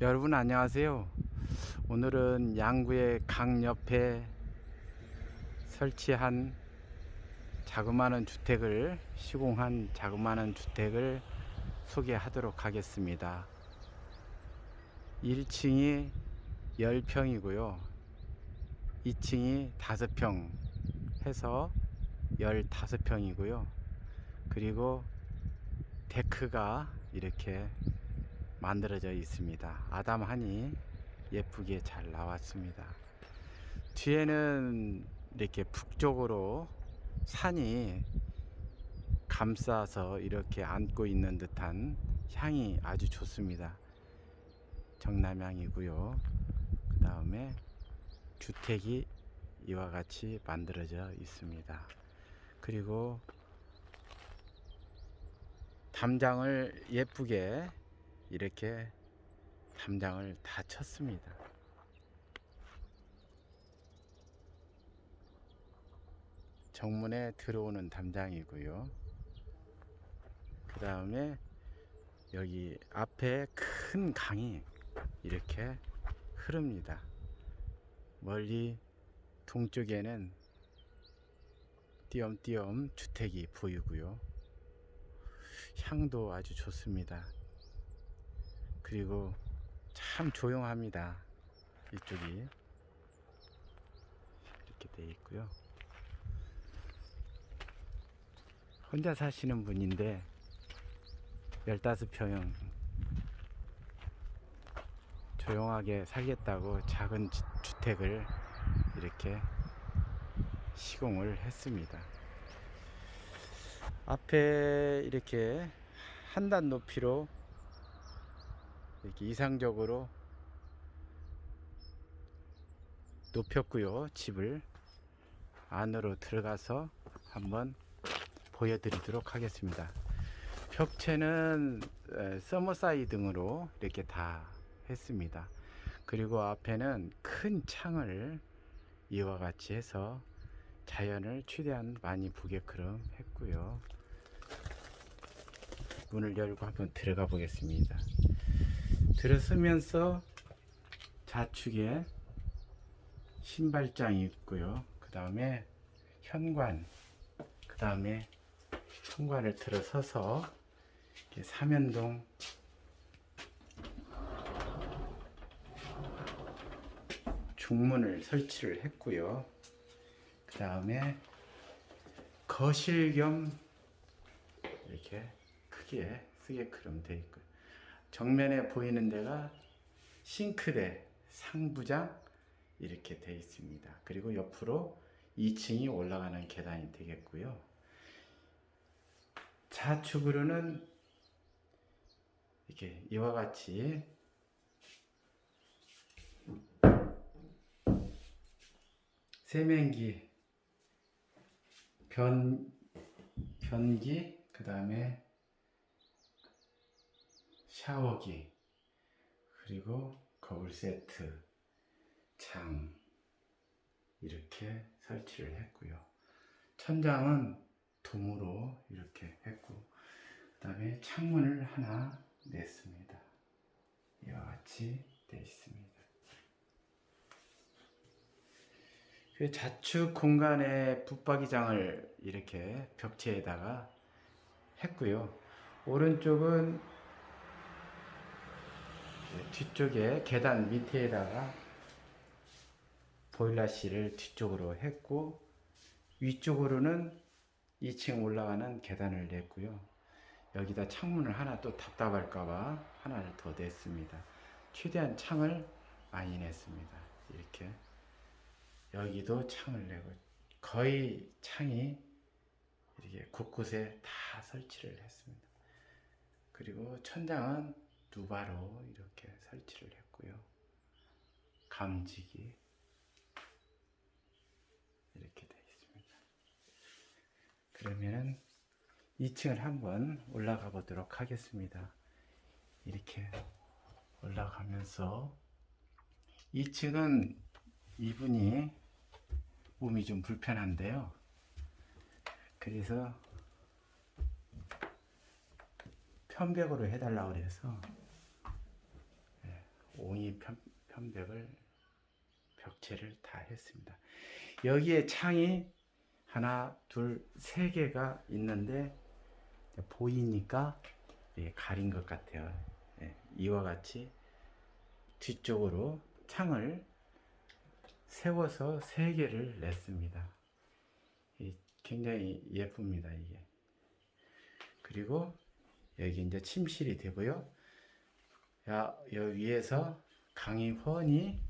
여러분 안녕하세요. 오늘은 양구의 강 옆에 설치한 자그마한 주택을 시공한 자그마한 주택을 소개하도록 하겠습니다. 1층이 10평이고요. 2층이 5평 해서 15평이고요. 그리고 데크가 이렇게 만들어져 있습니다. 아담하니 예쁘게 잘 나왔습니다. 뒤에는 이렇게 북쪽으로 산이 감싸서 이렇게 안고 있는 듯한 향이 아주 좋습니다. 정남향이고요. 그 다음에 주택이 이와 같이 만들어져 있습니다. 그리고 담장을 예쁘게 이렇게 담장을 다 쳤습니다. 정문에 들어오는 담장이고요. 그 다음에 여기 앞에 큰 강이 이렇게 흐릅니다. 멀리 동쪽에는 띄엄띄엄 주택이 보이고요. 향도 아주 좋습니다. 그리고 참 조용합니다. 이쪽이 이렇게 돼 있고요. 혼자 사시는 분인데 15평형 조용하게 살겠다고 작은 지- 주택을 이렇게 시공을 했습니다. 앞에 이렇게 한 단 높이로 이렇게 이상적으로 높였고요. 집을 안으로 들어가서 한번 보여드리도록 하겠습니다. 벽체는 에, 서머사이 등으로 이렇게 다 했습니다. 그리고 앞에는 큰 창을 이와 같이 해서 자연을 최대한 많이 보게끔 했고요. 문을 열고 한번 들어가 보겠습니다. 들어서면서 좌측에 신발장이 있고요. 그 다음에 현관, 그 다음에 현관을 들어서서 사면동 중문을 설치를 했고요. 그 다음에 거실 겸 이렇게 크게 쓰게끔 되어 있고요. 정면에 보이는 데가 싱크대, 상부장 이렇게 되어 있습니다. 그리고 옆으로 2층이 올라가는 계단이 되겠고요. 좌측으로는 이렇게 이와 같이 세면기, 변, 변기, 그 다음에 샤워기, 그리고 거울 세트, 장, 이렇게 설치를 했고요. 천장은 도무로 이렇게 했고, 그 다음에 창문을 하나 냈습니다. 이와 같이 되어 있습니다. 그 좌측 공간에 붙박이장을 이렇게 벽체에다가 했고요. 오른쪽은 뒤쪽에 계단 밑에다가 보일러실을 뒤쪽으로 했고 위쪽으로는 2층 올라가는 계단을 냈고요. 여기다 창문을 하나 또 답답할까봐 하나를 더 냈습니다. 최대한 창을 많이 냈습니다. 이렇게 여기도 창을 내고 거의 창이 이렇게 곳곳에 다 설치를 했습니다. 그리고 천장은 누바로 이렇게 설치를 했고요. 감지기 이렇게 되어 있습니다. 그러면은 2층을 한번 올라가 보도록 하겠습니다. 이렇게 올라가면서 2층은 이분이 몸이 좀 불편한데요. 그래서 편백으로 해달라고 그래서 예, 옹이 편, 편벽을 벽체를 다 했습니다. 여기에 창이 하나, 둘, 세 개가 있는데 보이니까 예, 가린 것 같아요. 예, 이와 같이 뒤쪽으로 창을 세워서 세 개를 냈습니다. 이 굉장히 예쁩니다, 이게. 그리고 여기 이제 침실이 되고요. 야, 여기 위에서 강이 훤히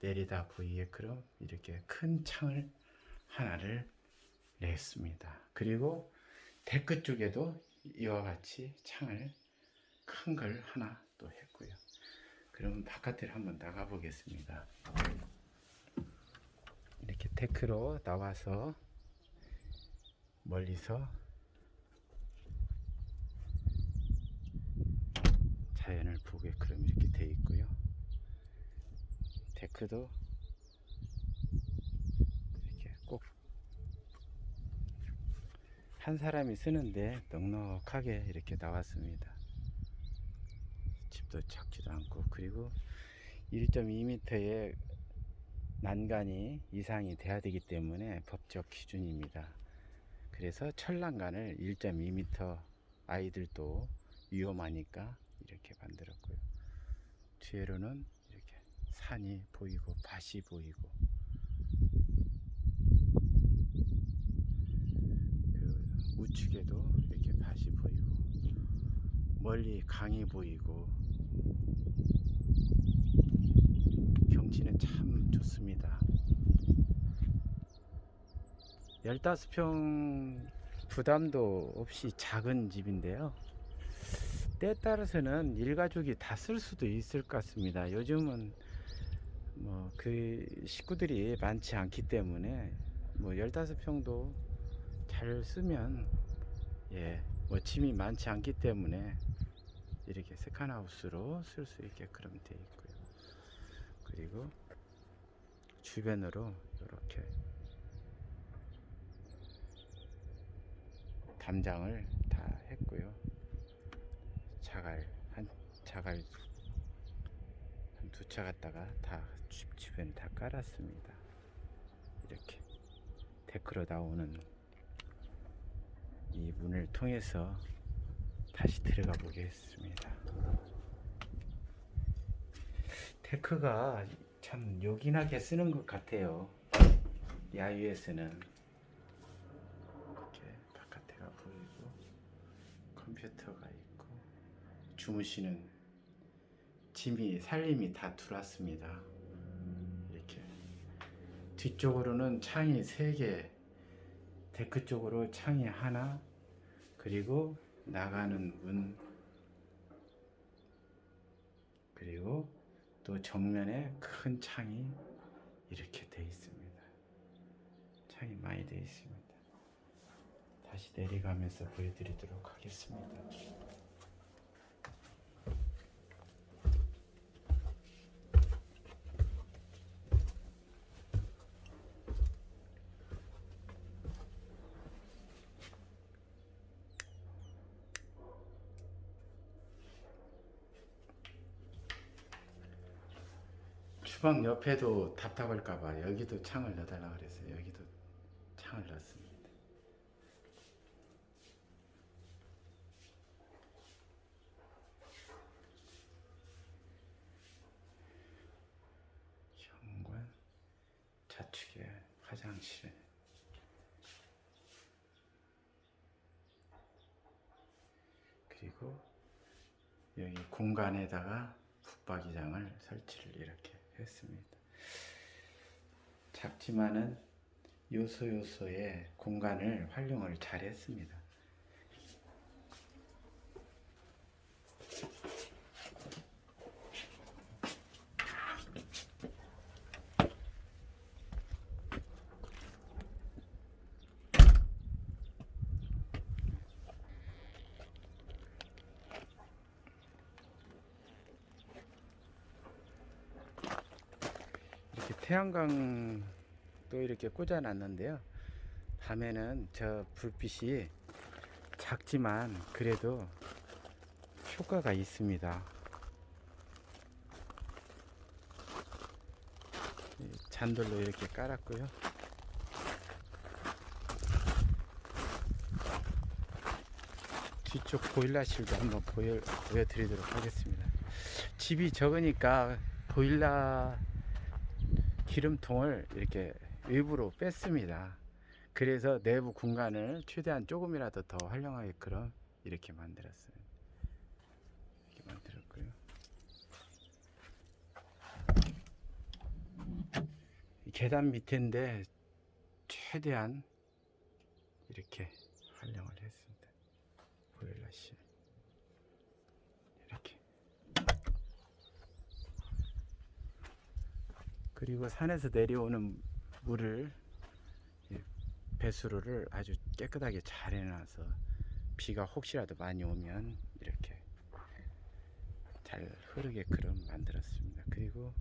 내리다 보이게끔 이렇게 큰 창을 하나를 냈습니다. 그리고 데크 쪽에도 이와 같이 창을 큰 걸 하나 또 했고요. 그럼 바깥을 한번 나가 보겠습니다. 이렇게 데크로 나와서 멀리서 자연을 보게끔 이렇게 돼 있고요. 데크도 이렇게 꼭 한 사람이 쓰는데 넉넉하게 이렇게 나왔습니다. 집도 작지도 않고 그리고 1.2m의 난간이 이상이 돼야 되기 때문에 법적 기준입니다. 그래서 철난간을 1.2m 아이들도 위험하니까 이렇게 만들었고요. 뒤로는 이렇게 산이 보이고 밭이 보이고 그 우측에도 이렇게 밭이 보이고 멀리 강이 보이고 경치는 참 좋습니다. 15평 부담도 없이 작은 집인데요. 때에 따라서는 일가족이 다 쓸 수도 있을 것 같습니다. 요즘은 뭐 그 식구들이 많지 않기 때문에 뭐 15평도 잘 쓰면 예, 뭐 짐이 많지 않기 때문에 이렇게 세컨하우스로 쓸 수 있게끔 되어 있고요. 그리고 주변으로 이렇게 담장을. 자갈 한 자갈 한 두차 갖다가 다 주- 주변 다 깔았습니다. 이렇게 데크로 나오는 이 문을 통해서 다시 들어가 보겠습니다. 데크가 참 요긴하게 쓰는 것 같아요. 야유에서는 이렇게 바깥에가 보이고 컴퓨터가 주무시는 짐이 살림이 다 들어왔습니다. 이렇게 뒤쪽으로는 창이 세 개, 데크 쪽으로 창이 하나, 그리고 나가는 문, 그리고 또 정면에 큰 창이 이렇게 돼 있습니다. 창이 많이 돼 있습니다. 다시 내려가면서 보여드리도록 하겠습니다. 주방 옆에도 답답할까봐 여기도 창을 넣어달라 그랬어요. 여기도 창을 넣었습니다. 현관 좌측에 화장실 그리고 여기 공간에다가 붙박이장을 설치를 이렇게 했습니다. 작지만은 요소 요소의 공간을 활용을 잘 했습니다. 태양광 또 이렇게 꽂아 놨는데요. 밤에는 저 불빛이 작지만 그래도 효과가 있습니다. 잔돌로 이렇게 깔았고요. 뒤쪽 보일러실도 한번 보여, 보여드리도록 하겠습니다. 집이 적으니까 보일러 기름통을 이렇게 외부로 뺐습니다. 그래서 내부 공간을 최대한 조금이라도 더 활용하게끔 이렇게 만들었어요. 이렇게 만들었고요. 이 계단 밑인데 최대한 이렇게 활용을 했습니다. 보일러실 이렇게 그리고 산에서 내려오는 물을 이 배수로를 아주 깨끗하게 잘 해놔서 비가 혹시라도 많이 오면 이렇게 잘 흐르게끔 만들었습니다. 그리고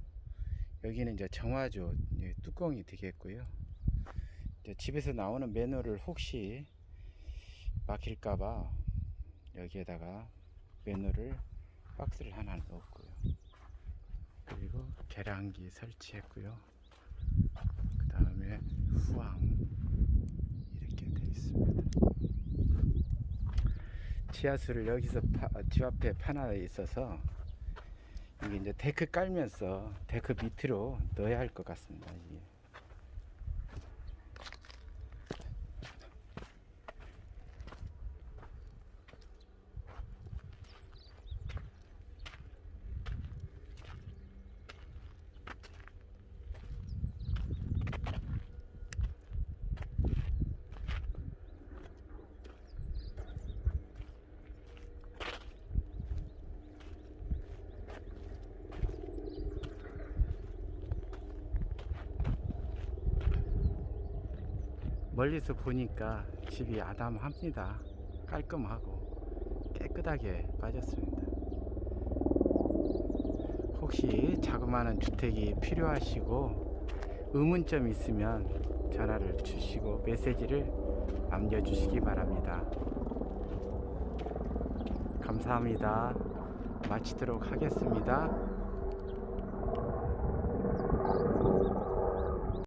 여기는 이제 정화조 예, 뚜껑이 되겠고요. 집에서 나오는 맨홀을 혹시 막힐까봐 여기에다가 맨홀을 박스를 하나 넣었고요. 그리고 계량기 설치했고요. 그 다음에 후황 이렇게 돼 있습니다. 지하수를 여기서 파, 집 앞에 파나 있어서 이게 이제 데크 깔면서 데크 밑으로 넣어야 할 것 같습니다. 멀리서 보니까 집이 아담합니다. 깔끔하고 깨끗하게 빠졌습니다. 혹시 자그마한 주택이 필요하시고 의문점 있으면 전화를 주시고 메시지를 남겨주시기 바랍니다. 감사합니다. 마치도록 하겠습니다.